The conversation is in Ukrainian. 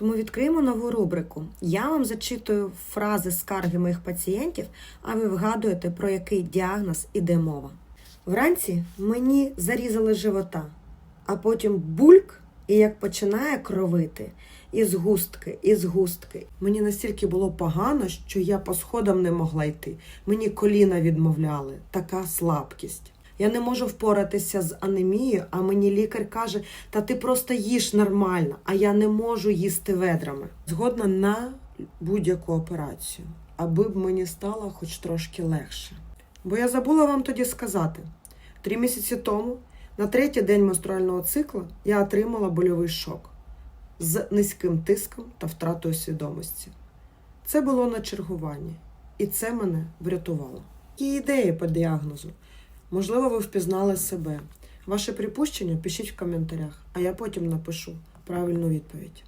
Тому відкриємо нову рубрику. Я вам зачитую фрази скарги моїх пацієнтів, а ви вгадуєте, про який діагноз іде мова. Вранці мені зарізали живота, а потім бульк, і як починає кровити, і згустки, і згустки. Мені настільки було погано, що я по сходам не могла йти. Мені коліна відмовляли, така слабкість. Я не можу впоратися з анемією, а мені лікар каже, та ти просто їж нормально, а я не можу їсти ведрами. Згодна на будь-яку операцію, аби б мені стало хоч трошки легше. Бо я забула вам тоді сказати: три місяці тому, на третій день менструального циклу, я отримала больовий шок з низьким тиском та втратою свідомості. Це було на чергуванні, і це мене врятувало. Які ідеї по діагнозу? Можливо, ви впізнали себе. Ваше припущення пишіть в коментарях, а я потім напишу правильну відповідь.